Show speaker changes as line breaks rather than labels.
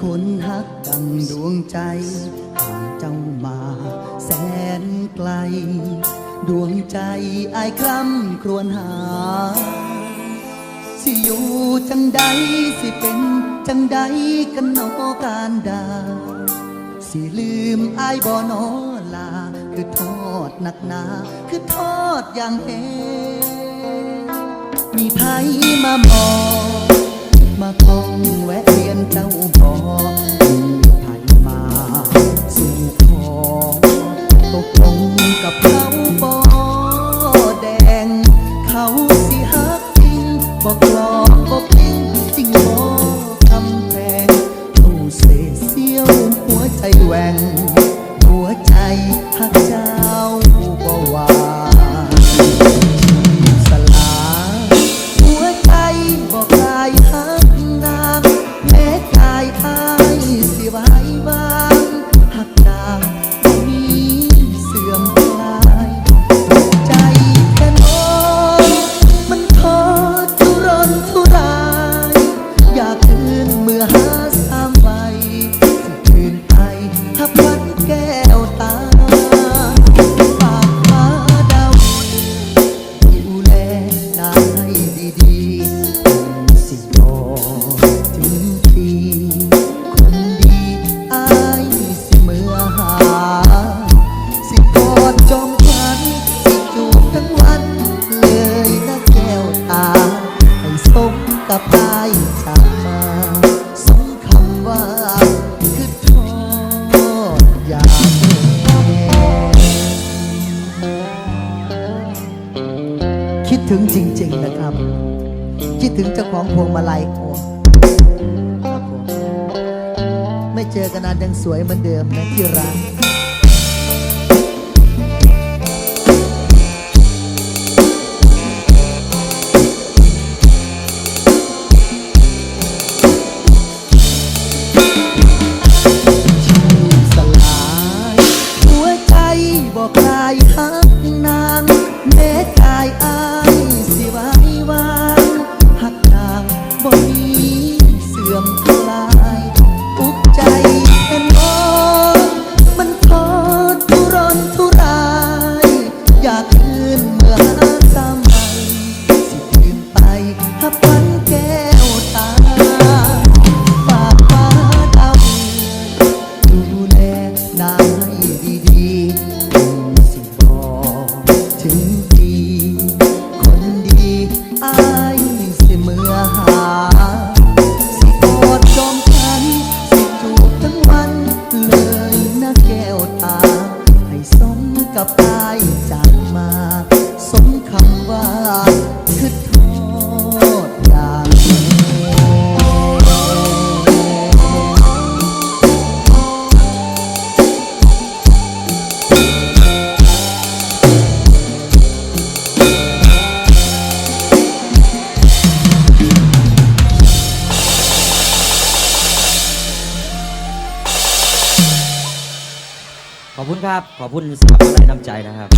คนฮักดังดวงใจห่างเจ้ามาแสนไกล ดวงใจอายคร่ำครวญหา สิอยู่จังใดสิเป็นจังใดกันนอการดา สิลืมอายบ่อนอลา คือทอดหนักหนา คือทอดอย่างเฮมีไทยมามอง มาคงแวะเวียนเจ้าบ่ สิ กับอายจากมาสมคำว่าคือทอดอยางแน่คิดถึงจริง ๆ นะครับ คิดถึงเจ้าของพวงมาลัยโอ้ไม่เจอกันนานยังสวยเหมือนเดิมนะที่ร้า กับตายใจ
ขอบคุณครับ ขอบคุณสำหรับแรงน้ำใจนะครับ